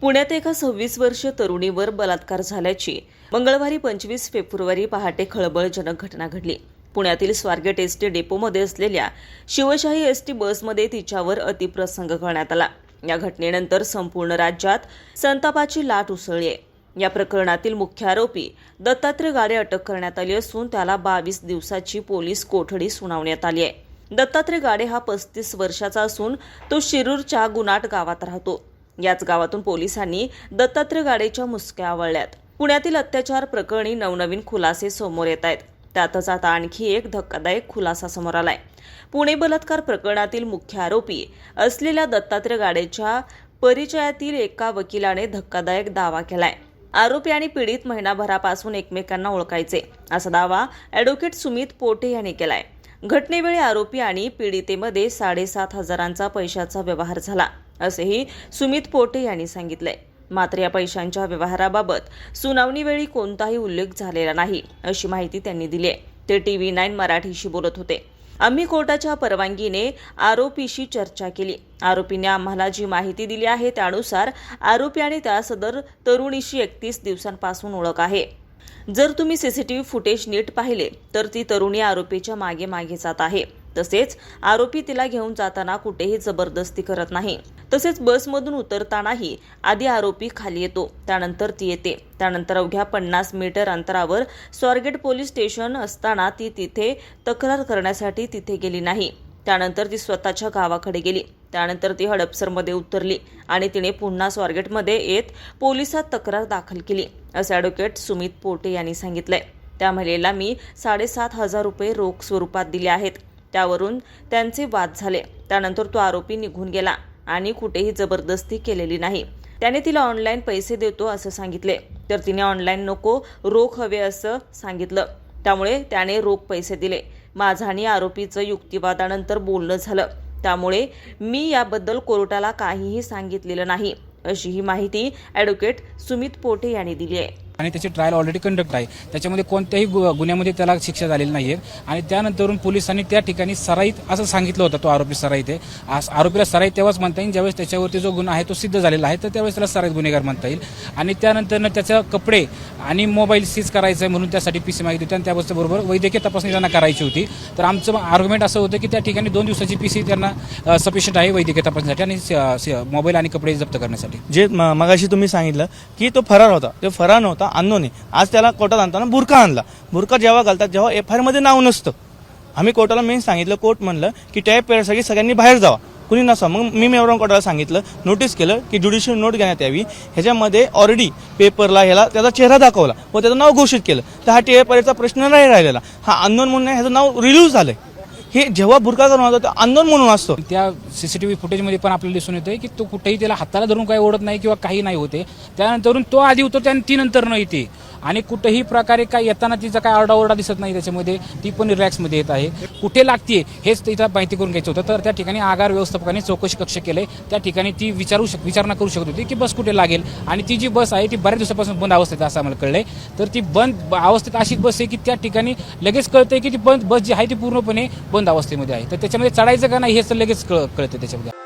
पुण्यात एका सव्वीस वर्षीय तरुणीवर बलात्कार झाल्याची मंगळवारी पंचवीस फेब्रुवारी पहाटे खळबळजनक घटना घडली. पुण्यातील स्वारगेट एसटी डेपोमध्ये असलेल्या शिवशाही एसटी बसमध्ये तिच्यावर अतिप्रसंग करण्यात आला. या घटनेनंतर संपूर्ण राज्यात संतापाची लाट उसळली आहे. या प्रकरणातील मुख्य आरोपी दत्तात्रय गाडे अटक करण्यात आली असून त्याला बावीस दिवसाची पोलीस कोठडी सुनावण्यात आली आहे. दत्तात्रय गाडे हा पस्तीस वर्षाचा असून तो शिरूरच्या गुनाट गावात राहतो. याच गावातून पोलिसांनी दत्तात्रय गाडेच्या मुसक्या आवळल्यात. पुण्यातील अत्याचार प्रकरणी नवनवीन खुलासे समोर येत आहेत. त्यातच आता आणखी एक धक्कादायक खुलासा समोर आलाय. पुणे बलात्कार प्रकरणातील मुख्य आरोपी असलेल्या दत्तात्रय गाडेच्या परिचयातील एका वकिलाने धक्कादायक दावा केलाय. आरोपी आणि पीडित महिनाभरापासून एकमेकांना ओळखायचे असा दावा अॅडव्होकेट सुमित पोटे यांनी केलाय. घटनेवेळी आरोपी आणि पीडितेमध्ये साडेसात हजारांचा पैशाचा व्यवहार झाला. असेही सुमित पोटे यांनी सांगितलंय. मात्र या पैशांच्या व्यवहाराबाबत सुनावणीवेळी कोणताही उल्लेख झालेला नाही अशी माहिती त्यांनी दिली आहे ते टीव्ही नाईन मराठीशी बोलत होते. आम्ही कोर्टाच्या परवानगीने आरोपीशी चर्चा केली. आरोपीने आम्हाला जी माहिती दिली आहे त्यानुसार आरोपी आणि त्या सदर तरुणीशी एकतीस दिवसांपासून ओळख आहे. जर तुम्ही सीसीटीव्ही फुटेज नीट पाहिले तर ती तरुणी आरोपीच्या मागे मागे जात आहे. तसेच आरोपी तिला घेऊन जाताना कुठेही जबरदस्ती करत नाही. तसेच बसमधून उतरतानाही आधी आरोपी खाली येतो त्यानंतर ती येते. त्यानंतर अवघ्या पन्नास मीटर अंतरावर स्वारगेट पोलीस स्टेशन असताना ती तिथे तक्रार करण्यासाठी तिथे गेली नाही. त्यानंतर ती स्वतःच्या गावाकडे गेली. त्यानंतर ती हडपसरमध्ये उतरली आणि तिने पुन्हा स्वारगेटमध्ये येत पोलिसात तक्रार दाखल केली असे ॲडव्होकेट सुमित पोटे यांनी सांगितलंय. त्या महिलेला मी साडेसात हजार रुपये रोख स्वरूपात दिले आहेत. त्यावरून त्यांचे वाद झाले. त्यानंतर तो आरोपी निघून गेला आणि कुठेही जबरदस्ती केलेली नाही. त्याने तिला ऑनलाईन पैसे देतो असं सांगितले. तर तिने ऑनलाईन नको रोख हवे असं सांगितलं. त्यामुळे त्याने रोख पैसे दिले. माझा आणि आरोपीचं युक्तिवादानंतर बोलणं झालं. त्यामुळे मी याबद्दल कोर्टाला काहीही सांगितलेलं नाही अशी ही माहिती ॲडव्होकेट सुमित पोटे यांनी दिली आहे. आणि त्याची ट्रायल ऑलरेडी कंडक्ट आहे. त्याच्यामध्ये कोणत्याही गु- गुन्ह्यामध्ये त्याला शिक्षा झालेली नाही आहे आणि त्यानंतरून पोलिसांनी त्या ठिकाणी सराईत असं सांगितलं होतं तो आरोपी सराईत आहे. आस- आरोपीला सराईत तेव्हाच म्हणता येईल. ज्यावेळेस त्याच्यावरती जो गुन्हा आहे तो सिद्ध झालेला आहे तर त्यावेळेस त्याला सराईत गुन्हेगार म्हणता येईल. आणि त्यानंतरनं त्याचं कपडे आणि मोबाईल सीज करायचं आहे म्हणून त्यासाठी पी सी मागितली होती. आणि त्याबरोबर वैद्यकीय तपासणी त्यांना करायची होती. तर आमचं आर्ग्युमेंट असं होतं की त्या ठिकाणी दोन दिवसाची पी सी त्यांना सफिशियंट आहे वैद्यकीय तपासणीसाठी आणि स- मोबाईल आणि कपडे जप्त करण्यासाठी. जे मगाशी तुम्ही सांगितलं की तो फरार होता. तो फरार नव्हता. अननोन. आहे आज त्याला कोर्टात आणताना बुरका आणला. बुरका जेव्हा घालतात जेव्हा एफ आय आरमध्ये नाव नसतं. आम्ही कोर्टाला मेन सांगितलं कोर्ट म्हणलं की त्या पिरियडसाठी सगळ्यांनी बाहेर जावा. कुणी नसा मग मी मेवरम कोर्टाला सांगितलं नोटीस केलं की ज्युडिशियल नोट घेण्यात यावी. ह्याच्यामध्ये ऑलरेडी पेपरला ह्याला त्याचा चेहरा दाखवला. व त्याचं नाव घोषित केलं. तर हा टी ए परेडचा प्रश्न नाही राहिलेला. हा अननोन म्हणून ह्याचं नाव रिलूज झालं आहे हे जेव्हा बुरका करून होतं तो अननोन म्हणून असतो. त्या सीसीटीव्ही फुटेजमध्ये पण आपल्याला दिसून येतोय की तो कुठेही त्याला हाताला धरून काही ओढत नाही किंवा काही नाही होते. त्यानंतरून तो आधी उतरतो आणि ती नंतर न येते. आणि कुठेही प्रकारे काय येताना तिचा काय आरडाओरडा दिसत नाही त्याच्यामध्ये ती पण रिलॅक्समध्ये येत आहे. कुठे लागते हेच तिथं माहिती करून घ्यायचं होतं. तर त्या ठिकाणी आगार व्यवस्थापकाने चौकशी कक्ष केले त्या ठिकाणी ती विचारू शक विचारणा करू शकत होती की बस कुठे लागेल. आणि ती जी बस आहे ती बऱ्याच दिवसापासून बंद अवस्थेत असं आम्हाला कळलंय. तर ती बंद अवस्थेत अशी बस आहे की त्या ठिकाणी लगेच कळतंय की ती बंद बस जी आहे ती पूर्णपणे बंद अवस्थेमध्ये आहे. तर त्याच्यामध्ये चढायचं का नाही हे लगेच कळ कळतं त्याच्यामध्ये.